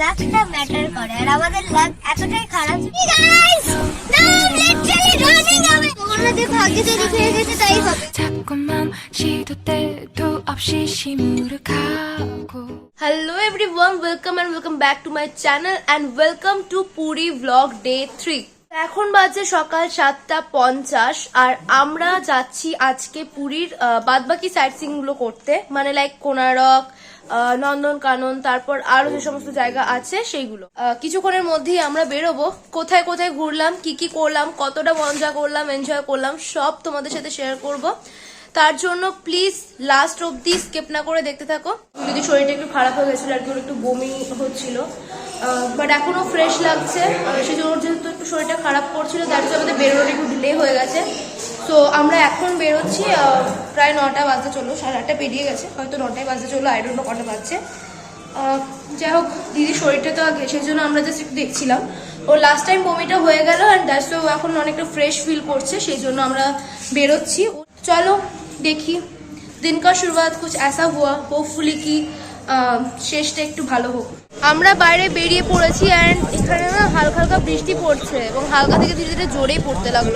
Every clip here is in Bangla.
লাকটা ম্যাটার করে আর আমাদের লাক এতটাই খারাপ গাইস নাম লিটারালি রানিং হবে ওনাদের ভাগ্যে যে লিখে গেছে তাই হবে 자꾸만 시도 때도 없이 시무룩하고 hello everyone welcome and welcome back to my channel and welcome to Puri blog day three এখন বাজে সকাল সাতটা পঞ্চাশ, আর আমরা যাচ্ছি আজকে পুরীর বাদবাকি সাইট সিংগুলো করতে। মানে লাইক কোনারক নন্দন কানন তারপর আরও যে সমস্ত জায়গা আছে সেইগুলো। কিছুক্ষণের মধ্যেই আমরা বেরোবো। কোথায় কোথায় ঘুরলাম, কি কি করলাম, কতটা মজা করলাম এনজয় করলাম, সব তোমাদের সাথে শেয়ার করব। তার জন্য প্লিজ লাস্ট অব্দি স্কেপ না করে দেখতে থাকো। যদি শরীরটা একটু খারাপ হয়ে গেছিল আর কি একটু বমি হচ্ছিল। বাট এখনও ফ্রেশ লাগছে। সেই জন্য যেহেতু একটু শরীরটা খারাপ করছিল যার জন্য আমাদের বেরোনোর একটু ডিলে হয়ে গেছে তো আমরা এখন বেরোচ্ছি আহ, প্রায় নটা বাজতে চললো সাড়ে আটটা পেরিয়ে গেছে হয়তো নটায় বাজতে চললো আই ডোন্ট নো কটা বাজছে আহ, যাই হোক দিদির শরীরটা তো আগে সেই জন্য আমরা জাস্ট একটু দেখছিলাম ওর লাস্ট টাইম বমিটা হয়ে গেল অ্যান্ড দ্যাটস ও এখন অনেকটা ফ্রেশ ফিল করছে সেই জন্য আমরা বেরোচ্ছি চলো দেখি দিন কা শুরুয়াত কুছ ऐसा हुआ হোপফুলি কি আহ, শেষটা একটু ভালো হোক আমরা বাইরে বেরিয়ে পড়েছি অ্যান্ড এখানে না হালকা হালকা বৃষ্টি পড়ছে এবং হালকা থেকে ধীরে ধীরে জোরেই পড়তে লাগল।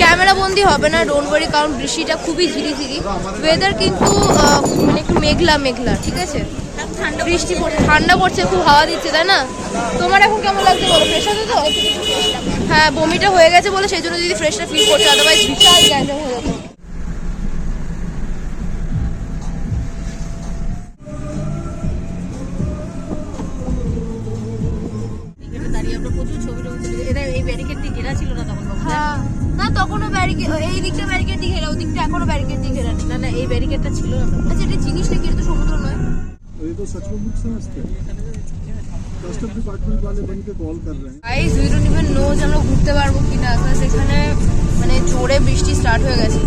ক্যামেরা বন্দি হবে না ডোন্ট ওয়ারি কারণ বৃষ্টিটা খুবই ঝিরিঝিরি। ওয়েদার কিন্তু মানে একটু মেঘলা মেঘলা, ঠিক আছে? বৃষ্টি পড়ছে, ঠান্ডা পড়ছে, খুব হাওয়া দিচ্ছে, তাই না? তোমার এখন কেমন লাগছে বলো ফ্রেশ আছে তো? হ্যাঁ বমিটা হয়ে গেছে বলে সেই জন্য যদি ফ্রেশটা ফিল করছে আদারওয়াইজ বিশাল গ্যাঞ্জাম হয়ে যেত না না এই ব্যারিকেডটা ছিল না তখন। আচ্ছা এটা জিনিসটা কি এটা তো সমুদ্র নয় तो ये तो सच में मुझ समझते हैं कस्टम डिपार्टमेंट वाले बन के कॉल कर रहे हैं guys we don't even know যে আমরা ঘুরতে পারবো কিনা কারণ এখানে মানে জোরে বৃষ্টি স্টার্ট হয়ে গেছে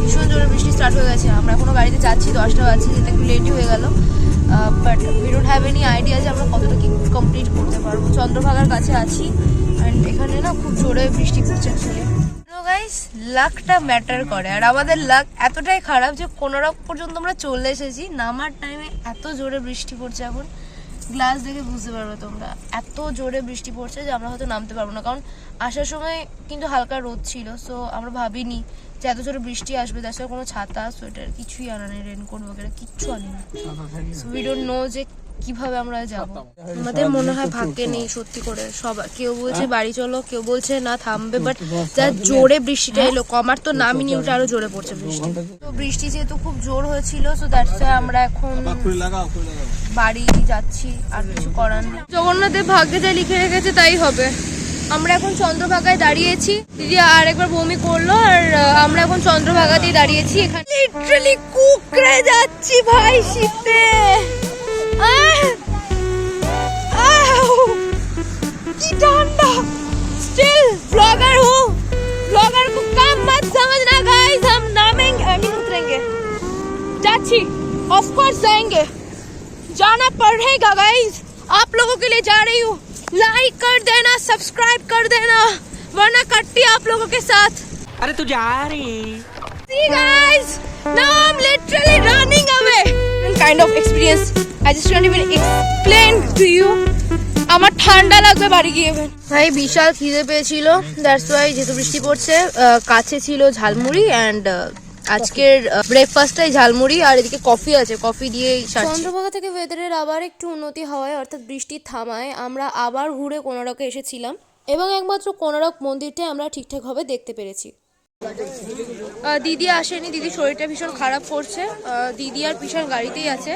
ভীষণ জোরে বৃষ্টি স্টার্ট হয়ে গেছে আমরা এখনো গাড়িতে যাচ্ছি দশটা বাজছে যেতে একটু লেটই হয়ে গেল but we don't have any idea যে আমরা কতটা কি কমপ্লিট করতে পারবো চন্দ্রভাগার কাছে আছি অ্যান্ড এখানে না খুব জোরে বৃষ্টি পড়ছে অ্যাকচুয়ালি গাইস লাকটা ম্যাটার করে। আর আমাদের লাক এতটাই খারাপ যে কোনোরক পর্যন্ত আমরা চলে এসেছি। নামার টাইমে এত জোরে বৃষ্টি পড়ছে এখন। গ্লাস দেখে বুঝতে পারবে তোমরা। এত জোরে বৃষ্টি পড়ছে যে আমরা হয়তো নামতে পারব না। কারণ আসার সময় কিন্তু হালকা রোদ ছিল সো আমরা ভাবিনি যে এত জোরে বৃষ্টি আসবে। তার সাথে কোনো ছাতা সোয়েটার কিছুই আনা নেই রেনকোট বগেরা, কিচ্ছু আনি না সো উই ডোন্ট নো যে কীভাবে আমরা যাব? আমাদের মনে হয় ভাগ্যে নেই সত্যি করে। সবার কেউ বলছে বাড়ি চলো কেউ বলছে না থামবে বাট যা জোরে বৃষ্টিটা এলো। কমার তো নামই নিয়ে উঠে আরও জোরে পড়ছে বৃষ্টি। তো বৃষ্টি যেহেতু খুব জোর হয়েছিল সো দ্যাটস আমরা এখন বাড়ি যাচ্ছি আর কিছু করার নেই। জগন্নাথের ভাগ্যে যা লিখে রেখেছে তাই হবে। আমরা এখন চন্দ্রভাগায় দাঁড়িয়েছি। দিদি আর একবার বমি করল আর আমরা এখন চন্দ্রভাগাতেই দাঁড়িয়েছি। এখানে লিটারালি কুকড়ে যাচ্ছি ভাই শীতে। ऑफ़ कोर्स जाएँगे जाना पड़ेगा गाइस आप लोगों के लिए जा रही हूँ। लाइक कर देना सब्सक्राइब कर देना वरना कटती आप लोगों के साथ अरे तू जा रही See guys, now I'm literally running away. And kind of I just can't even explain to you. আমার ঠান্ডা লাগবে বাড়ি গিয়ে। ভাই বিশাল খিদে পেয়েছিল। দ্যাটস ওয়াই যেহেতু বৃষ্টি পড়ছে কাছে ছিল ঝালমুড়ি অ্যান্ড আজকের ব্রেকফাস্টটাই ঝালমুড়ি আর এদিকে কফি আছে। কফি দিয়েই চন্দ্রভাগা থেকে ওয়েদারের আবার একটু উন্নতি হওয়ায় অর্থাৎ বৃষ্টি থামায় আমরা আবার ঘুরে কোনারকে এসেছিলাম। এবং একমাত্র কোনারক মন্দিরটাই আমরা ঠিকঠাকভাবে দেখতে পেরেছি। দিদি আসেনি দিদি শরীরটা ভীষণ খারাপ করছে। আহ, দিদি আর পিসার গাড়িতেই আছে।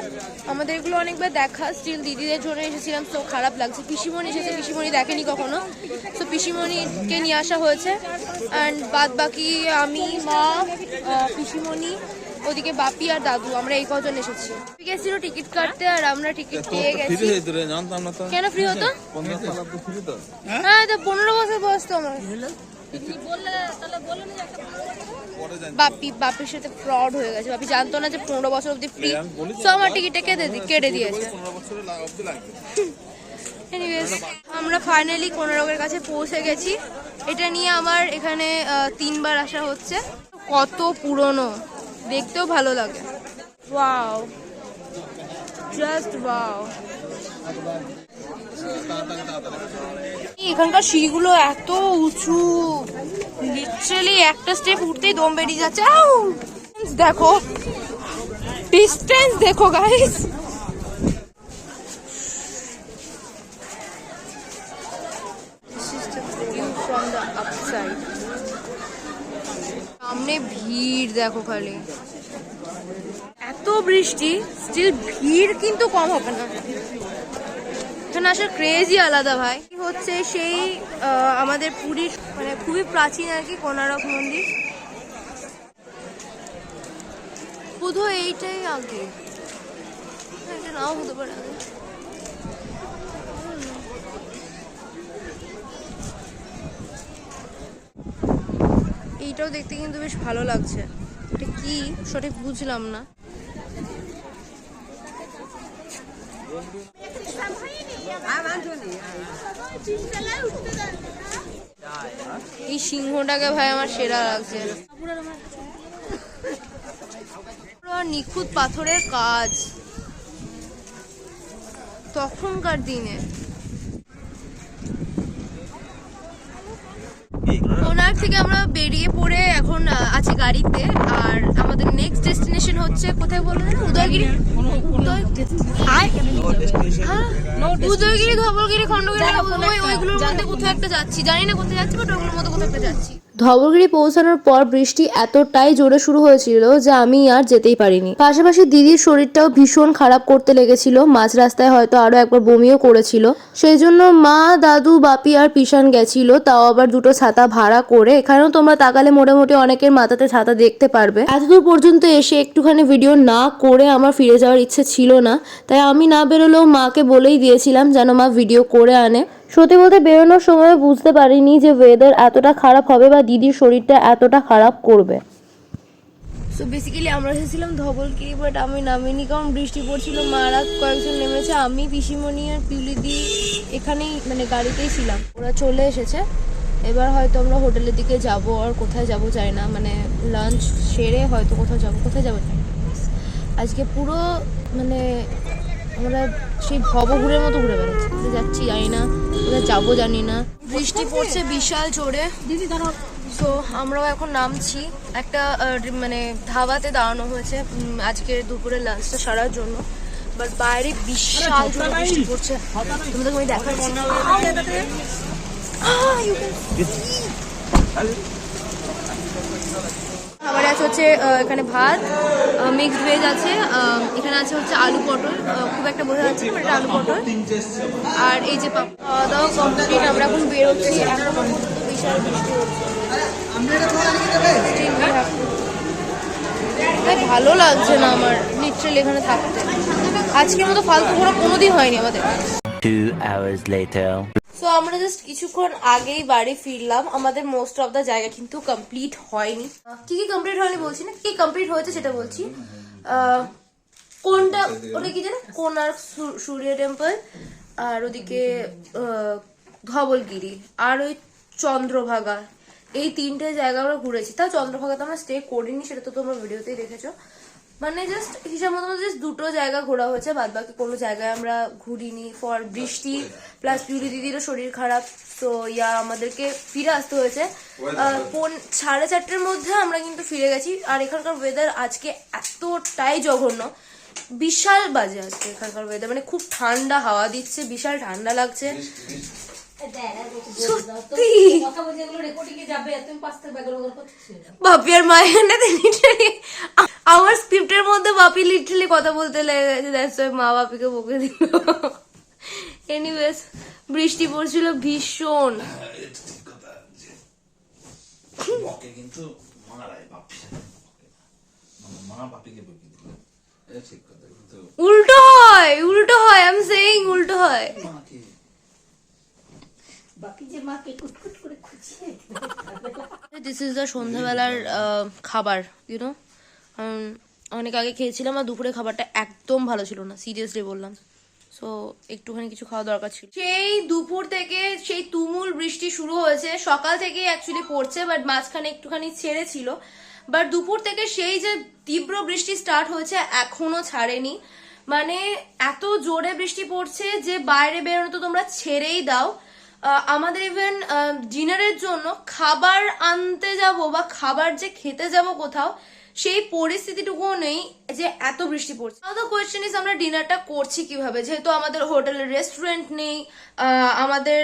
আমাদের এগুলো অনেকবার দেখা স্টিল দিদিদের জন্য এসেছিলাম তো খারাপ লাগছে। পিসিমণি এসেছে পিসিমণি দেখেনি কখনো। তো পিসিমণিকে নিয়ে আসা হয়েছে। অ্যান্ড বাদ বাকি আমি মা পিসিমণি ওদিকে বাপি আর দাদু আমরা এই কজন এসেছি। গেছিল টিকিট কাটতে আর আমরা টিকিট পেয়ে গেছি। কেন ফ্রি হতো? হ্যাঁ তো পনেরো বছর বয়স তো আমার। বাপি বাপির সাথে ফ্রড হয়ে গেছে। বাপি জানতো না যে পনেরো বছর অব্দি ফ্রি তো আমার টিকিটটা কেটে দি- কেটে দিয়েছে। এনিওয়েজ আমরা ফাইনালি কোনারকের কাছে পৌঁছে গেছি। এটা নিয়ে আমার এখানে তিনবার আসা হচ্ছে। কত পুরনো। দেখতেও ভালো লাগে। ওয়াও জাস্ট ওয়াও এখানকার সিঁড়িগুলো এত উঁচু। লিটারালি একটা স্টেপ উঠতেই দম বেরিয়ে যাচ্ছে। দেখো। ডিস্টেন্স দেখো গাইস সামনে ভিড় দেখো খালি। এত বৃষ্টি স্টিল ভিড় কিন্তু কম হবে না। আসার ক্রেজই আলাদা ভাই। হচ্ছে সেই আমাদের পুরীর মানে খুবই প্রাচীন আর কি কোনারক মন্দির। বোধ এইটাই আগে। এটা নাও হতে পারে। এইটাও দেখতে কিন্তু বেশ ভালো লাগছে। এটা কি? সঠিক বুঝলাম না। এই সিংহটাকে ভাই আমার সেরা লাগছে। নিখুঁত পাথরের কাজ। তখনকার দিনে। কোনার থেকে আমরা বেরিয়ে পড়ে এখন আছি গাড়িতে। আর আমাদের নেক্সট ডেস্টিনেশন হচ্ছে কোথায় বলব না? উদয়গিরি? উদয়- হ্যাঁ? উদয়গিরি, ধবলগিরি খন্ডগিরি ওই ওইগুলোর মধ্যে কোথাও একটা যাচ্ছি। জানি না কোথায় যাচ্ছি বাট ওগুলোর মধ্যে কোথাও একটা যাচ্ছি। ধবলগিরি পৌঁছানোর পর বৃষ্টি এতটাই জোরে শুরু হয়েছিল যে আমি আর যেতেই পারিনি। পাশাপাশি দিদির শরীরটাও ভীষণ খারাপ করতে লেগেছিল। মাঝ রাস্তায় হয়তো আরও একবার বমিও করেছিল। সেই জন্য মা, দাদু, বাপি আর পিসান গেছিল। তাও আবার দুটো ছাতা ভাড়া করে। এখানেও তোমরা তাকালে মোটামুটি অনেকের মাথাতে ছাতা দেখতে পারবে। এতদূর পর্যন্ত এসে একটুখানি ভিডিও না করে আমার ফিরে যাওয়ার ইচ্ছে ছিল না। তাই আমি না বেরোলেও মাকে বলেই দিয়েছিলাম যেন মা ভিডিও করে আনে। সত্যি বলতে বেরোনোর সময় বুঝতে পারিনি যে ওয়েদার এতটা খারাপ হবে বা দিদির শরীরটা এতটা খারাপ করবে। সো বেসিক্যালি আমরা এসেছিলাম ধবলগিরি বাট আমি নামিনি কারণ বৃষ্টি পড়ছিল, মারা কয়েকজন নেমেছে, আমি, পিসিমণি আর পিউলিদি এখানেই মানে গাড়িতেই ছিলাম। ওরা চলে এসেছে, এবার হয়তো আমরা হোটেলের দিকে যাব আর কোথায় যাব চাই না মানে লাঞ্চ সেরে হয়তো কোথাও যাব, কোথায় যাব জানি না। আজকে পুরো মানে আমরা সেই ভবঘুরের মতো ঘুরে বেড়াচ্ছি যাচ্ছি জানি না। কোথায় যাব জানি না। বৃষ্টি পড়ছে বিশাল জোরে। দিদি ধরো। সো আমরাও এখন নামছি। একটা মানে ধাবাতে দাঁড়ানো হয়েছে আজকে দুপুরে লাঞ্চটা সারার জন্য। বাট বাইরে বিশাল জোরে বৃষ্টি পড়ছে। তোমাদেরকে আমি দেখাচ্ছি খাবারে আছে হচ্ছে এখানে ভাত মিক্সড ভেজ আছে। এখানে আছে হচ্ছে আলু পটল। খুব একটা বোঝা যাচ্ছে না আলু পটল। আর এই যে খাওয়া দাওয়া কমপ্লিট আমরা এখন বেরোচ্ছি এখনও ভালো লাগছে না আমার লিটারালি এখানে থাকতে। আজকের মতো ফালতু ঘোরা কোনোদিন হয়নি আমাদের। Two hours later. সো আমরা জাস্ট কিছুক্ষণ আগেই বাড়ি ফিরলাম। আমাদের মোস্ট অফ দ্য জায়গা কিন্তু কমপ্লিট হয়নি। কি কি কমপ্লিট হয়নি বলছি না? কি কমপ্লিট হয়েছে সেটা বলছি। কোনটা ওটা কি জানো? কোনার সূর্য টেম্পল আর ওদিকে ধবলগিরি আর ওই চন্দ্রভাগা। এই তিনটে জায়গা আমরা ঘুরেছি। তাও চন্দ্রভাগাতে আমরা স্টে করিনি, সেটা তো তোমরা ভিডিওতেই দেখেছ। মানে জাস্ট হিসাব মতো জাস্ট দুটো জায়গা ঘোরা হয়েছে বাদ বাকি কোনো জায়গায় আমরা ঘুরিনি ফর বৃষ্টি প্লাস পিউলি দিদিরও শরীর খারাপ তো ইয়া আমাদেরকে ফিরে আসতে হয়েছে। পৌন- সাড়ে চারটের মধ্যে আমরা কিন্তু ফিরে গেছি আর এখানকার ওয়েদার আজকে এতটাই জঘন্য বিশাল বাজে আজকে এখানকার ওয়েদার মানে খুব ঠান্ডা হাওয়া দিচ্ছে বিশাল ঠান্ডা লাগছে। সত্যি। কথা বলছে আমার স্ক্রিপ্টের মধ্যে বাপি লিটারালি কথা বলতে লেগে গেছে দ্যাটস ওয়াই মা বাপিকে বকে দিল। এনিওয়েজ বৃষ্টি পড়ছিল ভীষণ। কিন্তু মারায় বাপি। মা বাপিকে বকে দিল। এটা ঠিক কথা কিন্তু উল্টো হয় উল্টো হয় আই এম সেইং উল্টো হয়। মাকে। বাকি যে মাকে কুটকুট করে খুঁজছে দিস ইজ দ্য সন্ধ্যাবেলার আহ, খাবার ইউনো অনেক আগে খেয়েছিলাম আর দুপুরে খাবারটা একদম ভালো ছিল না সিরিয়াসলি বললাম। সো একটুখানি কিছু খাওয়া দরকার ছিল। সেই দুপুর থেকে সেই তুমুল বৃষ্টি শুরু হয়েছে, সকাল থেকে অ্যাকচুয়ালি পড়ছে বাট মাঝখানে একটুখানি ছেড়েছিল। বাট দুপুর থেকে সেই যে তীব্র বৃষ্টি স্টার্ট হয়েছে, এখনও ছাড়েনি। মানে এত জোরে বৃষ্টি পড়ছে যে বাইরে বেরোনো তো তোমরা ছেড়েই দাও। আমাদের ইভেন ডিনারের জন্য খাবার আনতে যাব বা খাবার যে খেতে যাব কোথাও সেই পরিস্থিতিটুকুও নেই যে এত বৃষ্টি পড়ছে। তো কোয়েশ্চেন ইজ আমরা ডিনারটা করছি কীভাবে? যেহেতু আমাদের হোটেলের রেস্টুরেন্ট নেই আমাদের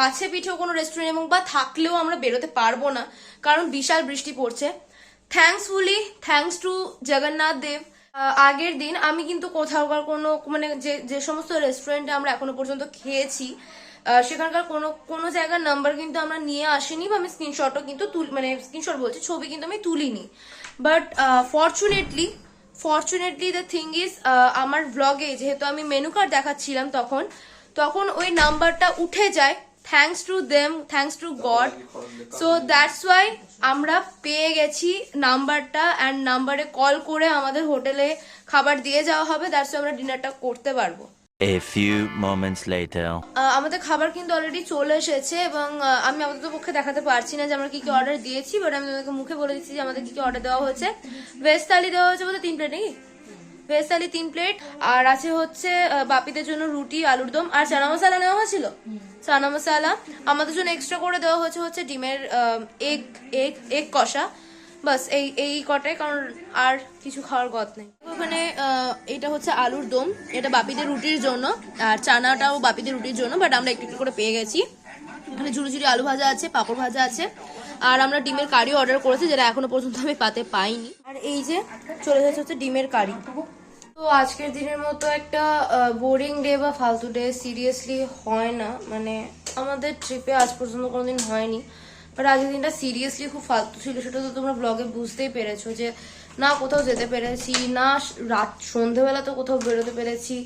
কাছে পিঠেও কোনো রেস্টুরেন্ট এবং বা থাকলেও আমরা বেরোতে পারব না, কারণ বিশাল বৃষ্টি পড়ছে। Thankfully thanks to Jagannath Dev আগের দিন আমি কিন্তু কোথাওকার কোনো মানে যে যে সমস্ত রেস্টুরেন্টে আমরা এখনও পর্যন্ত খেয়েছি সেখানকার কোনো কোনো জায়গার নাম্বার কিন্তু আমরা নিয়ে আসিনি বা আমি স্ক্রিনশটও কিন্তু তুল মানে স্ক্রিনশট বলছি, ছবি কিন্তু আমি তুলিনি। But fortunately fortunately the thing is আমার ব্লগে যেহেতু আমি মেনু কার্ড দেখাচ্ছিলাম তখন তখন ওই নাম্বারটা উঠে যায় thanks to them thanks to god so that's why আমরা পেয়ে গেছি নাম্বারটা অ্যান্ড নাম্বারে কল করে আমাদের হোটেলে খাবার দিয়ে যাওয়া হবে দ্যাটস ওয়াই আমরা ডিনারটা করতে পারব। A few moments later. আমাদের খাবার কিন্তু অলরেডি চলে এসেছে এবং আমি আমাদের পক্ষে দেখাতে পারছি না যে আমরা কি কি অর্ডার দিয়েছি বাট আমি তোমাদেরকে মুখে বলে দিচ্ছি যে আমাদের কি কি অর্ডার দেওয়া হয়েছে। ভেজ থালি দেওয়া হয়েছে বলতে তিন প্লেট নাকি? ভেজ থালি তিন প্লেট আর আছে হচ্ছে বাপিদের জন্য রুটি, আলুর দম, আর চানা মশলা নেওয়া হয়েছিল? চানা মশলা। আমাদের জন্য এক্সট্রা করে দেওয়া হয়েছে হচ্ছে ডিমের এগ এগ এগ কষা। বাস, এই এই কটাই, কারণ আর কিছু খাওয়ার গত নেই। ওখানে এটা হচ্ছে আলুর দম। এটা বাপিদের রুটির জন্য। আর চানাটাও বাপিদের রুটির জন্য বাট আমরা একটু একটু করে পেয়ে গেছি। এখানে ঝুড়ি ঝুড়ি আলু ভাজা আছে, পাঁপড় ভাজা আছে। আর আমরা ডিমের কারি অর্ডার করেছি, যেটা এখনও পর্যন্ত আমি পাতে পাইনি। আর এই যে চলে যাচ্ছে হচ্ছে ডিমের কারি। তো আজকের দিনের মতো একটা বোরিং ডে বা ফালতু ডে সিরিয়াসলি হয় না। মানে আমাদের ট্রিপে আজ পর্যন্ত কোনোদিন হয়নি। বাট আজকের দিনটা সিরিয়াসলি খুব ফালতু ছিল, সেটা তো তোমরা ব্লগে বুঝতেই পেরেছ যে না কোথাও যেতে পেরেছি, না রাত, সন্ধেবেলা তো কোথাও বেরোতে পেরেছি।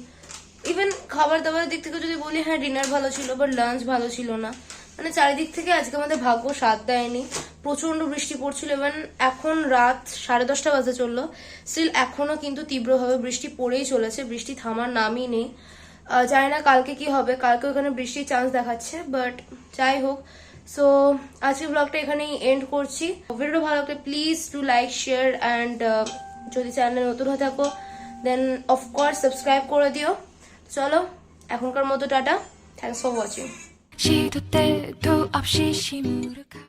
ইভেন খাবার দাবারের দিক থেকে যদি বলি হ্যাঁ ডিনার ভালো ছিল বাট লাঞ্চ ভালো ছিল না। মানে চারিদিক থেকে আজকে আমাদের ভাগ্য সাথ দেয়নি। প্রচণ্ড বৃষ্টি পড়ছিল ইভেন এখন রাত সাড়ে দশটা বাজে চলল। স্টিল এখনও কিন্তু তীব্রভাবে বৃষ্টি পড়েই চলেছে, বৃষ্টি থামার নামই নেই। জানি না কালকে কি হবে, কালকে ওখানে বৃষ্টির চান্স দেখাচ্ছে বাট যাই হোক সো আজকের ব্লগটা এখানেই এন্ড করছি ভিডিওটা ভালো লাগলে please to like share and যদি চ্যানেলে নতুন হয়ে থাকো দেন অফকোর্স সাবস্ক্রাইব করে দিও চলো এখনকার মতো টাটা থ্যাংকস ফর ওয়াচিং 시도 때도 없이 시무룩하